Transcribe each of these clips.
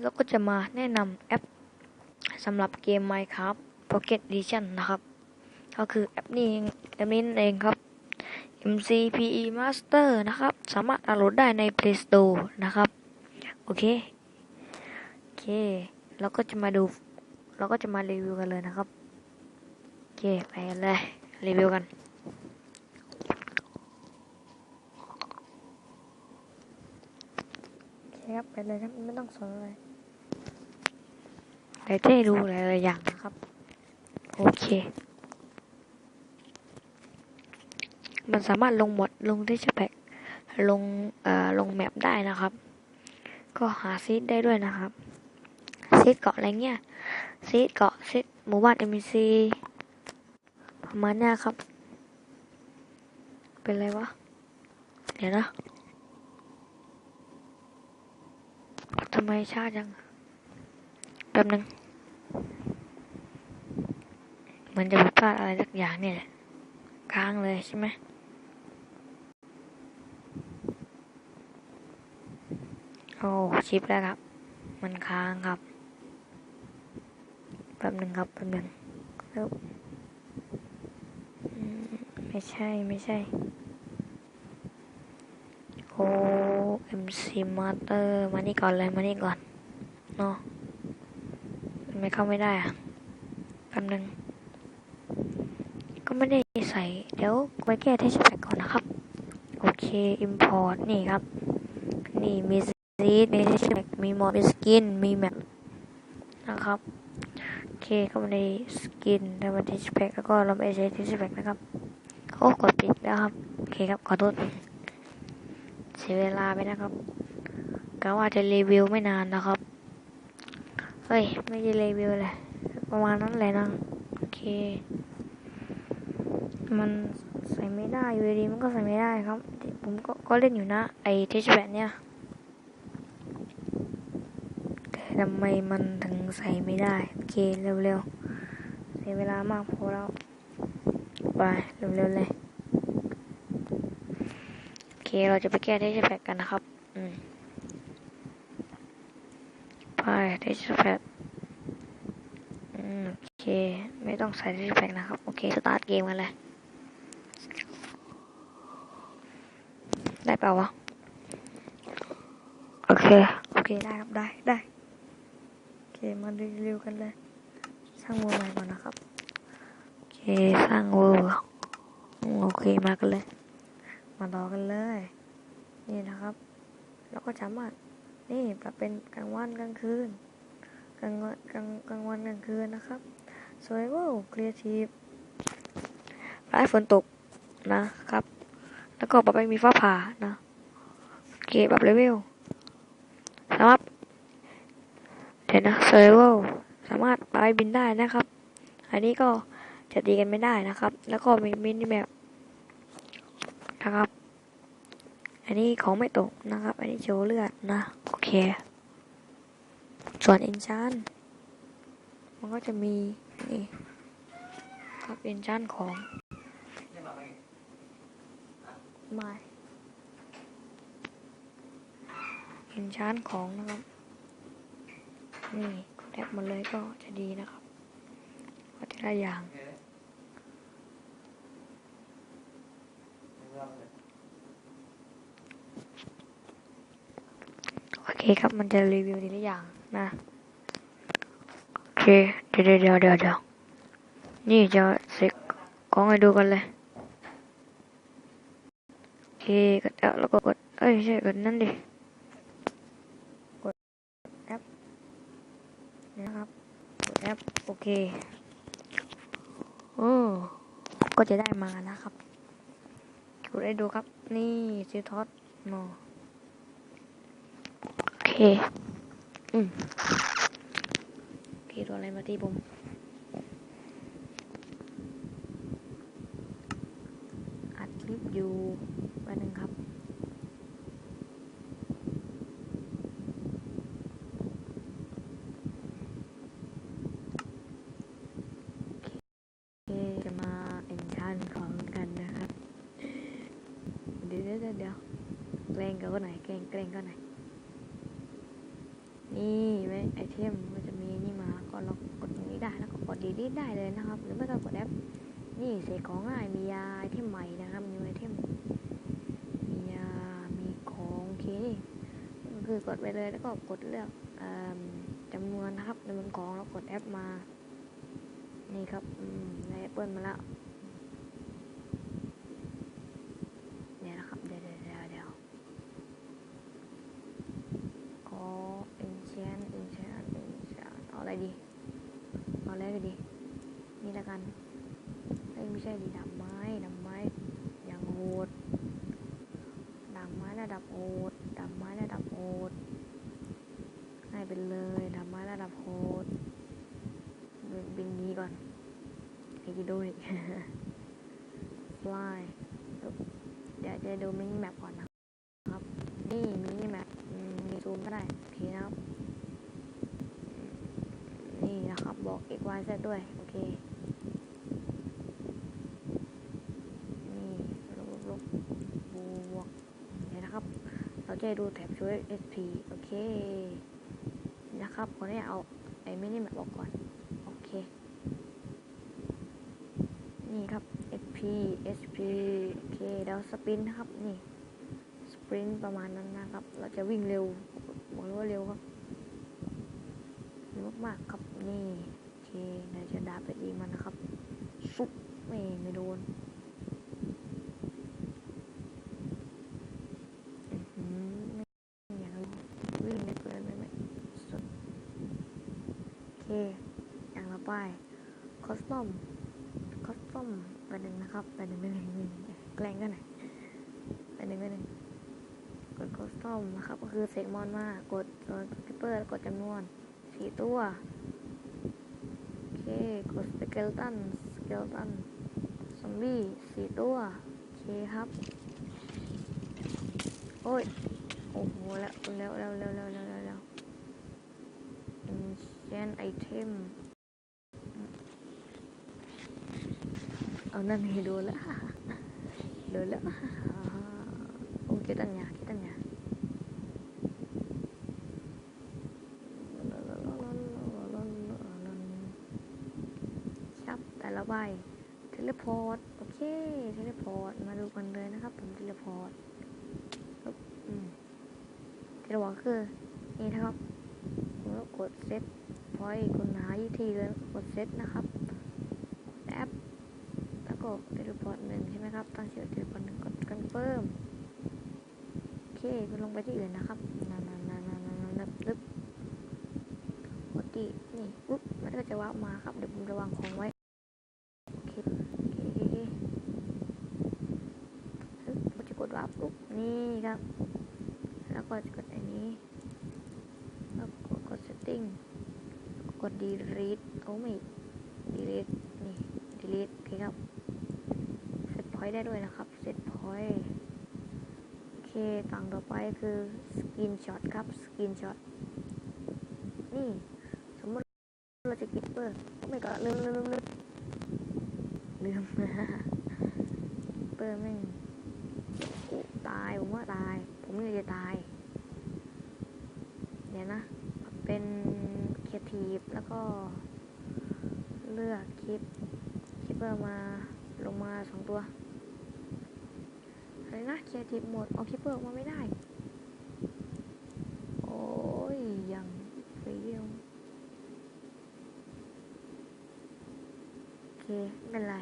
เราก็จะมาแนะนำแอปสำหรับเกม Minecraft Pocket Edition นะครับ ก็คือแอปนี้แอปนี้เองครับ MCPE Master นะครับ สามารถดาวน์โหลดได้ใน Play Store นะครับ โอเค โอเคเราก็จะมาดูเราก็จะมารีวิวกันเลยนะครับ โอเค ไปกันเลย รีวิวกันโอเคครับไปเลยครับ ไม่ต้องสนอะไร เดี๋ยวจะให้ดูหลายๆอย่างนะครับ โอเค มันสามารถลงหมดลงที่แพ็กลงเอ่อลงแมปได้นะครับ ก็หาซีดได้ด้วยนะครับซีดเกาะอะไรเงี้ยซีดเกาะซีดหมู่บ้านเอ็มซีประมาณนี้ครับ เป็นไรวะ เดี๋ยวนะทำไมช้าจังแป๊บนึง มือนจะผิดพลาดอะไรสักอย่างเนี่ยแหละค้างเลยใช่ไหมโอ้ชิปแล้วครับ มันค้างครับแป๊บหนึ่งครับแป๊บหนึ่งแล้วไม่ใช่ไม่ใช่โอ้ MC Master มานี่ก่อนเลยมานี่ก่อนเนาะทำไมเข้าไม่ได้อะแป๊บหนึ่ง ก็ไม่ได้ใส่ เดี๋ยวไว้แก้ที่สเปคก่อนนะครับ โอเค import นี่ครับ นี่มีซีดมีที่มีมอดมีสกิน มีแมปนะครับ โอเคเข้ามาในสกินแล้วมาที่สเปคแล้วก็เราไปใช้ที่สเปคนะครับ โอ้ กดปิดแล้วครับ โอเคครับ ขอโทษเสียเวลาไปนะครับกะว่าจะรีวิวไม่นานนะครับ เฮ้ย ไม่ได้รีวิวเลย ประมาณนั้นแหละนะ โอเค มันใส่ไม่ได้อยู่ดีๆมันก็ใส่ไม่ได้ครับ ผมก็ก็เล่นอยู่นะ ไอเทชแบนเนี่ยทำไมมันถึงใส่ไม่ได้โอเคเร็วๆเสียเวลามากพอแล้วไปเร็วๆเลยโอเคเราจะไปแก้เทชแพดกันนะครับอืมไปเทชแพดอืมโอเค ไม่ต้องใส่เทชแพดนะครับ โอเค สตาร์ทเกมกันเลย ได้เปล่าวะ โอเค โอเค ได้ครับ ได้ ได้ โอเค มารีวิวกันเลย สร้างเวอร์ใหม่ก่อนนะครับ โอเค สร้างเวอร์อืมโอเค มากันเลย มาต่อกันเลย นี่นะครับ แล้วก็สามารถ นี่ปรับเป็นกลางวันกลางคืน กลางวันกลางกลางวันกลางคืนนะครับสวยว่าครีเอทีฟร้ายฝนตกนะครับ แล้วก็ปรับไปมีฟ้าผ่านะโอเคปรับเลเวลสามารถเดี๋ยวนะเซอร์เวลสามารถไปบินได้นะครับ อันนี้ก็จะตีกันไม่ได้นะครับ แล้วก็มีมินิแมปนะครับ อันนี้ของไม่ตกนะครับ อันนี้โชว์เลือดนะ โอเค ส่วนเอนชานมันก็จะมีนี่ครับเอนชานของ ไม่เอนชานของนะครับ นี่กดแอปหมดเลยก็จะดีนะครับก็จะได้อย่างโอเคครับมันจะรีวิวทีละอย่างนะโอเคเดี๋ยวเดี๋ยวเดี๋ยวเดี๋ยวนี่จะเสกของให้ดูกันเลย เคกดแอแล้วก็กด เอ้ยไม่ใช่กดนั่นดิ กดแอปนะครับ กดแอปโอเค โอ้ ก็จะได้มานะครับ กดให้ดูครับ นี่ซิลท็อตโนโอเค อืมพี่โดนอะไรมาที่ผม อัดคลิปอยู่วันหนึ่งครับ โอเค จะมาเอ็นชันของกันนะครับ เดี๋ยวเดี๋ยวเดี๋ยวเดี๋ยวแก ล้งเขาหนแกล้งแกล้งเขาหนนี่ไหมไอเทมมันจะมีนี่มาก็เรากดตรงนี้ได้แล้วก็กดดีลีได้เลยนะครับ หรือไม่ก็กดแอปนี่เสกของง่ายมียาไอเทมใหม่นะครับมีไอเทมมียามีของโอเคนี่ก็คือกดไปเลยแล้วก็กดเลือกอิ่มจำนวนนะครับจำนวนของแล้วกดแอปมา นี่ครับในแอปเปิลมาแล้วเนี่ยนะครับเดี๋ยวเดี๋ยวเดี๋ยวเดี๋ยวขอ enchant enchant enchant เอาอะไรดี เอาอะไรก็ดี นี่ละกันเอ้ยไม่ใช่ดีดาบไม้ดาบไม้อย่างโหดดาบไม้ระดับโหดดาบไม้ระดับโหด ให้เป็นเลยดาบไม้ระดับโหดบินบินนี้ก่อนไอ้กิโดอีก fly เดี๋ยวจะดูมินิแมปก่อนนะครับ นี่มินิแมปมีซูมก็ได้โอเคนะครับ นี่นะครับบอก x y z ด้วย โอเค นี่ลบลบบวกเนี่ยนะครับ เราจะดูแถบช่วย sp โอเค นะครับคนนี้เอาไอ้มินิแมปออกก่อน โอเค นี่ครับ sp sp โอเคเดี๋ยวสปรินนะครับ นี่ สปรินประมาณนั้นนะครับ เราจะวิ่งเร็วบอกเลยว่าเร็วครับเร็วมากๆครับนี่ โอเคเดี๋ยวจะดาบไปยิงมันนะครับซุปไม่ไม่โดน ป้อมคอสป้อมไปหนึ่งนะครับไปหนึ่งไปหนึ่งหนึ่งแกล้งกันหน่อยไปหนึ่งไปหนึ่งกดคอสตอมนะครับ ก็คือเซกมอนมากกดโซนพิเปอร์กดจำนวนสี่ตัวโอเคกดสเกลตันสเกลตันซอมบี้สี่ตัวโอเคครับ โอ้ยโอ้โหแล้วแล้วแล้วแล้วแล้วแล้วแล้วแล้ว enchant item เอานั่นให้ดูแล้วดูแล้วโอเคตันยาคิดตันยาชับแต่ละใบเทเลพอร์ตโอเคเทเลพอร์ตมาดูกันเลยนะครับ ผมเทเลพอร์ตปึ๊บอืมเทเลพอร์ตคือนี่นะครับผมก็กดเซตพอยคุณหาวิธีเลยกดเซตนะครับ เทเลพอร์ตหนึ่งใช่ไหมครับตั้งชื่อเทเลพอร์ตหนึ่งกดคอนเฟิร์มโอเคคุณลงไปที่อื่นนะครับนานๆนานๆนานนานๆปึ๊ปกตินี่ปุ๊บมันก็จะวามาครับเดี๋ยวผมจะวางของไว้โอเคโอเคโอเคผมจะกดวาร์ปุ๊บนี่ครับ แล้วก็จะกดอันนี้แล้วกดกด setting กด delete โอ้ไม่ delete นี่ delete โอเคครับ set point ได้ด้วยนะครับ set point โอเคต่างต่อไปคือ screenshot ครับ screenshot นี่สมมติเราจะกิปเปอร์ไม่ก็ลืมลืมลืมลืมลืมเปอร์แม่งตายผมว่าตาย ผมเนี่ยจะตายเดี๋ยวนะ เป็นเอทีฟแล้วก็เลือกคลิปคลิปเปอร์มาลงมาสองตัว อะไรนะครีเอทีฟหมดเอาคิปเปอร์ออกมาไม่ได้ โอ้ย ยังเฟียวโอเค ไม่เป็นไร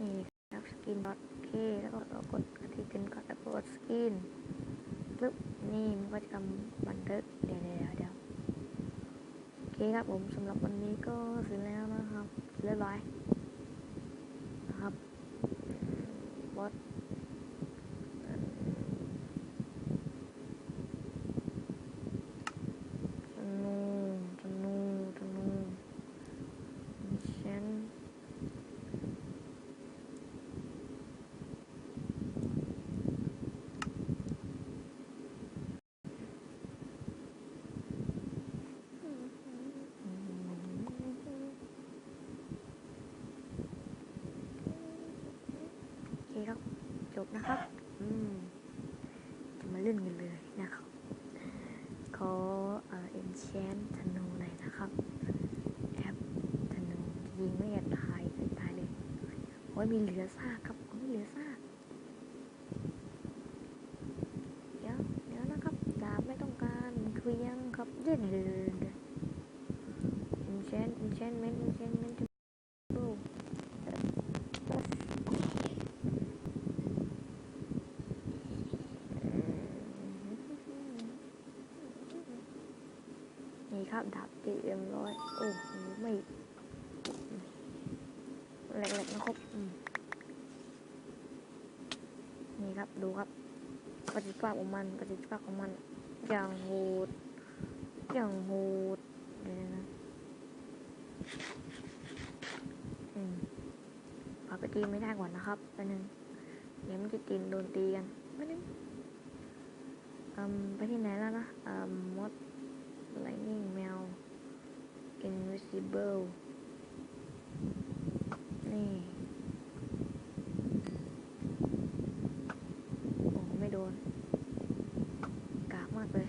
นี่ครับสกินดอทโอเค แล้วก็เรากดที่กันก่อนแล้วก็กดสกินปึ๊บนี่มันก็จะทำบันทึกเดี๋ยวเดี๋ยวเดี๋ยวโอเคครับผมสำหรับวันนี้ก็เสร็จแล้วนะครับเรียบร้อยนะครับบ จบนะครับ อืม จะมาเล่นกันเลยนะครับ ขอเอ่อเอ็นแชนธนูหน่อยนะครับ แอปธนูยิงไม่ยัดตายตายเลยโอ้ยมีเหลือซากครับ ครับดาบเตรียมร้อยโอ้โหไม่แหลกๆนะครับนี่ครับดูครับประสิทธิภาพของมันประสิทธิภาพของมัน อย่างโหดอย่างโหดเดี๋ยวนะอืมพาไปตีไม่ได้ก่อนนะครับแป๊บนึงเดี๋ยวมันจะตีนโดนตีกันแป๊บนึงอืมไปที่ไหนแล้วนะอืมมด lightning แมว invisible นี่โอ้ไม่โดน กากมากเลย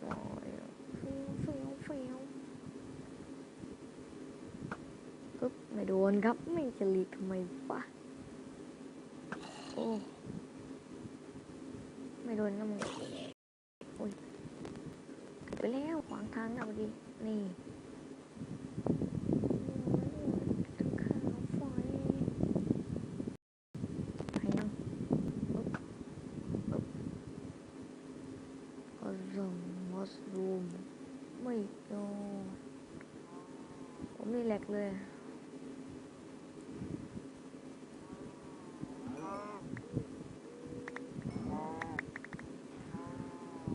โอ้ยเฟี้ยวเฟี้ยวปึ๊บไม่โดนครับ ไม่จะหลีกทำไมวะโอ้ ไม่โดนก็มึงโอ้ยไปแล้วขวางทางเอาดีนี่ไฟไปยังปึ๊บปึ๊บก็ส่งมัสรูมไม่โดนผมนี่แหลกเลย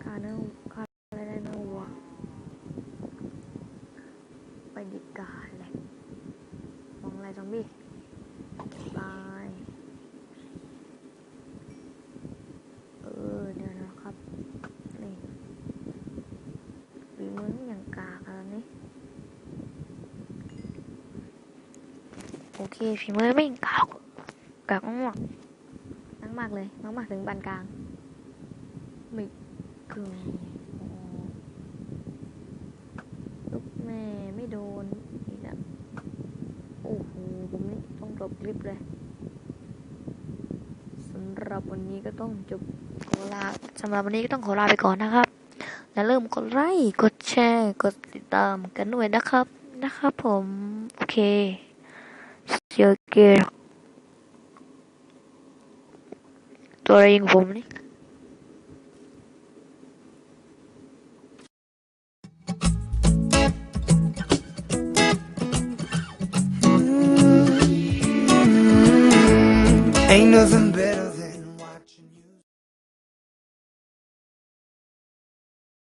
ขาเนื้อขารอะไรได้เนื้อวัวไปดิการแหละมองอะไรซอมบี้ตายเออเดี๋ยวนะครับนี่ฝีมือนอย่างกากอะไรนี่โอเคฝีมือไม่กากกากมากมากเลยมากๆถึงปานกลางไม่ คือลูกแม่ไม่โดนอีกแล้วโอ้โหผมนี่ต้องจบคลิปเลยสำหรับวันนี้ก็ต้องจบขอลาสำหรับวันนี้ก็ต้องขอลาไปก่อนนะครับอย่าลืมกดไลค์กดแชร์กดติดตามกันด้วยนะครับนะครับผมโอเคเสียเกลตัวเองผมนี่ ain't nothing better